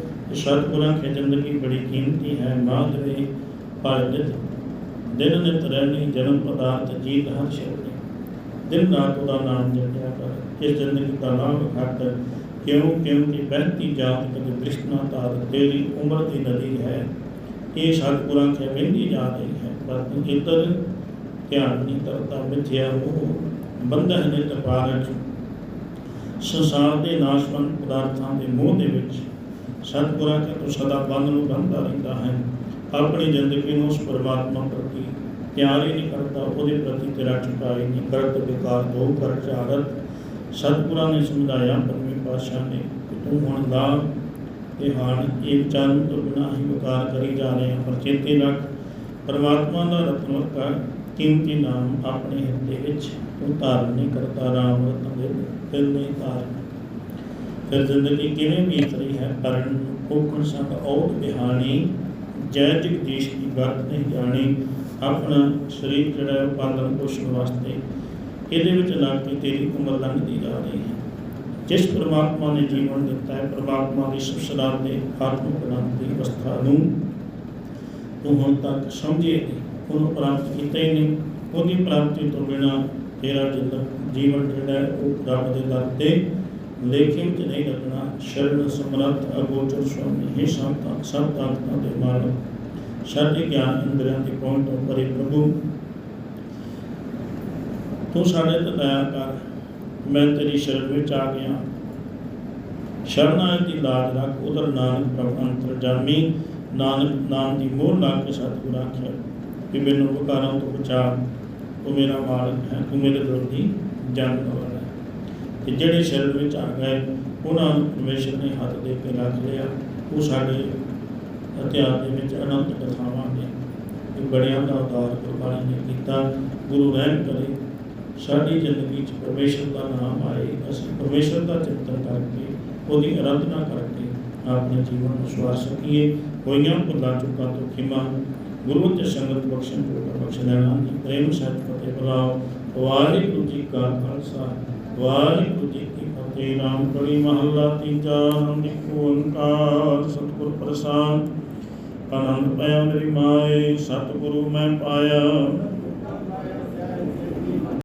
[SPEAKER 1] ਇਹ ਜ਼ਿੰਦਗੀ ਬੜੀ ਕੀਮਤੀ ਹੈ ਮਾਧਵੇ ਪਰਜਿਤ ਦਿਨ ਨਿਤ ਰਹਿਣੀ, ਜਨਮ ਪਦਾਰਥ ਜੀਤ ਹਰ ਸ਼ਬਦ ਦਿਨ ਰਾਤ ਉਹਦਾ ਨਾਮ ਜਪਿਆ ਕਰ, ਇਸ ਜ਼ਿੰਦਗੀ ਦਾ ਲਾਭ ਘਟ। ਕਿਉਂ, ਕਿਉਂਕਿ ਬਹਿਤੀ ਜਾਤ ਕਦੇ ਤ੍ਰਿਸ਼ਨਾ ਤਾਰ, ਤੇਰੀ ਉਮਰ ਦੀ ਨਦੀ ਹੈ। ਇਹ ਸਤਿਗੁਰਾਂ ਕੇ ਵਹਿੰਦੀ ਜਾ ਰਹੀ ਹੈ, ਪਰ ਤੂੰ ਇਤਰ ਧਿਆਨ ਨਹੀਂ ਕਰਦਾ, ਮਿਥਿਆ ਉਹ ਬੰਧਨ ਨੇ ਤਪਾਰਜ ਸੰਸਾਰ ਦੇ ਨਾਸ਼ਵੰਤ ਪਦਾਰਥਾਂ ਦੇ ਮੋਹ ਦੇ ਵਿੱਚ ਸਤਿਗੁਰਾਂ ਕੇ ਸਦਾ ਬੰਦ ਨੂੰ ਬੰਨਦਾ ਰਹਿੰਦਾ ਹੈ। ਆਪਣੀ ਜ਼ਿੰਦਗੀ ਨੂੰ ਉਸ ਪਰਮਾਤਮਾ ਪ੍ਰਤੀ ਪਿਆਰ ਹੀ ਨਹੀਂ ਕਰਦਾ, ਉਹਦੇ ਪ੍ਰਤੀ ਤੇਰਾ ਝੁਕਾਅ ਹੀ ਨਹੀਂ ਕਰਤ ਵਿਕਾਰ ਦੋ ਕਰ ਚਾਰਤ ਸਤਿਗੁਰਾਂ ਨੇ ਸਮਝਾਇਆ, ਪੰਜਵੇਂ ਪਾਤਸ਼ਾਹ ਨੇ ਕਿ ਤੂੰ ਹੁਣ ਦਾ ਇਹ ਹਾਨ ਇਹ ਵਿਚਾਰ ਤੋਂ ਬਿਨਾਂ ਹੀ ਵਿਕਾਰ ਕਰੀ ਜਾ ਰਹੇ ਹਾਂ ਪਰ ਚੇਤੇ ਰੱਖ, ਪਰਮਾਤਮਾ ਦਾ ਰਤਨ ਕਰ ਕੀਮਤੀ ਨਾਮ ਆਪਣੇ ਹਿਰਦੇ ਵਿੱਚ? ਤੂੰ ਧਾਰਨ ਨਹੀਂ ਰਾਮ ਰਤਨ ਦੇ ਦਿਲ ਨਹੀਂ ਧਾਰਨ ਫਿਰ ਜ਼ਿੰਦਗੀ ਕਿਵੇਂ ਬੀਤ ਰਹੀ ਹੈ? ਪਰਨ ਕੋਖਣ ਸੰਗ ਔਦ ਬਿਹਾਨੀ ਜੈ ਜਗਦੀਸ਼ ਦੀ ਗੱਲ ਨਹੀਂ ਜਾਣੀ, ਆਪਣਾ ਸਰੀਰ ਜਿਹੜਾ ਪਾਲਣ ਪੋਸ਼ਣ ਵਾਸਤੇ ਇਹਦੇ ਵਿੱਚ ਲੱਗ ਕੇ ਤੇਰੀ ਉਮਰ ਲੰਘਦੀ ਜਾ ਰਹੀ ਹੈ। ਜਿਸ ਪ੍ਰਮਾਤਮਾ ਨੇ ਜੀਵਨ ਦਿੱਤਾ ਹੈ, ਪ੍ਰਮਾਤਮਾ ਦੀ ਸੁਸਰਾ ਦੇ ਆਤਮ ਗਿਆਨ ਦੀ ਅਵਸਥਾ ਨੂੰ ਤੂੰ ਹੁਣ ਤੱਕ ਸਮਝੇ ਨਹੀਂ ਉਹਨੂੰ ਪ੍ਰਾਪਤ ਕੀਤਾ ਹੀ ਨਹੀਂ ਉਹਦੀ ਪ੍ਰਾਪਤੀ ਤੋਂ ਬਿਨਾ ਤੇਰਾ ਜੀਵਨ ਜਿਹੜਾ ਉਹ ਰੱਬ ਦੇ ਦਰ ਤੇ ਲੇਖੇ ਵਿੱਚ ਨਹੀਂ ਲੱਗਣਾ, ਸ਼ਰਨ ਸਮਰੱਥ, ਅਗੋਚਰ ਸੁਆਮੀ, ਹੀ ਸੰਤਾਂ ਸਭ ਦੇ ਮਾਲਕ, ਸਾਡੇ ਗਿਆਨ ਇੰਦਰੀਆਂ ਦੀ ਪਹੁੰਚ ਤੋਂ ਪਰੇ ਪ੍ਰਭੂ, ਤੂੰ ਸਾਡੇ ਤੇ ਦਇਆ ਕਰ, ਮੈਂ ਤੇਰੀ ਸ਼ਰਨ ਵਿੱਚ ਆ ਗਿਆ। ਸ਼ਰਨਾਇ ਦੀ ਲਾਜ ਰੱਖ, ਉਧਰ ਨਾਨਕ ਪ੍ਰਭ ਅੰਤਰ ਜਾਮੀ ਨਾਨਕ ਨਾਮ ਦੀ ਮੋਹ ਲਾ ਕੇ ਸਤਿਗੁਰ ਆਖਿਆ ਕਿ ਮੈਨੂੰ ਵਿਕਾਰਾਂ ਤੋਂ ਬਚਾ ਤੂੰ ਮੇਰਾ ਮਾਲਕ ਹੈ, ਤੂੰ ਮੇਰੇ ਦੁੱਖ ਜੰਗ ਵਾਲਾ ਹੈ। ਤੇ ਜਿਹੜੇ ਸ਼ਰਨ ਵਿੱਚ ਆ ਗਏ, ਉਹਨਾਂ ਨੂੰ ਪਰਮੇਸ਼ਰ ਨੇ ਹੱਥ ਦੇ ਕੇ ਰੱਖ ਲਿਆ। ਉਹ ਸਾਡੇ ਹਥਿਆਰ ਦੇ ਵਿੱਚ ਅਨੰਤ ਕਥਾਵਾਂ ਨੇ ਕਿ ਬੜਿਆਂ ਦਾ ਉਦਾਰ ਕੁਰਬਾਨੀ ਨੇ ਕੀਤਾ। ਗੁਰੂ ਰਹਿਮ ਕਰੇ, ਸਾਡੀ ਜ਼ਿੰਦਗੀ 'ਚ ਪਰਮੇਸ਼ਰ ਦਾ ਨਾਮ ਆਏ। ਅਸੀਂ ਪਰਮੇਸ਼ਰ ਦਾ ਚਿੰਤਨ ਕਰਕੇ, ਉਹਦੀ ਅਰਾਧਨਾ ਕਰਕੇ ਆਪਣੇ ਜੀਵਨ ਨੂੰ ਸਵਾਰ ਸਕੀਏ। ਹੋਈਆਂ ਭੁੱਲਾਂ, ਚੁੱਕਾਂ ਤੋਂ ਖਿਮਾ ਗੁਰੂ ਤੇ ਸੰਗਤ ਬਖਸ਼ਣ ਬਖਸ਼ ਲੈਣਾ ਪ੍ਰੇਮ ਸਹਿਤ ਫਤਿਹ ਬੁਲਾਓ। ਵਾਹਿਗੁਰੂ ਜੀ ਕਾ ਖਾਲਸਾ, ਵਾਹਿਗੁਰੂ ਜੀ ਕੀ ਫਤਿਹ। ਨਾਮ ਕੜੀ ਮਹੱਲਾ ਤੀਜਾ ਆਨੰਦ ਓੰਕਾਰ ਸਤਿਗੁਰ ਪ੍ਰਸਾਦ। ਆਨੰਦ ਪਾਇਆ ਮੇਰੀ ਮਾਏ, ਸਤਿਗੁਰੂ ਮੈਂ ਪਾਇਆ।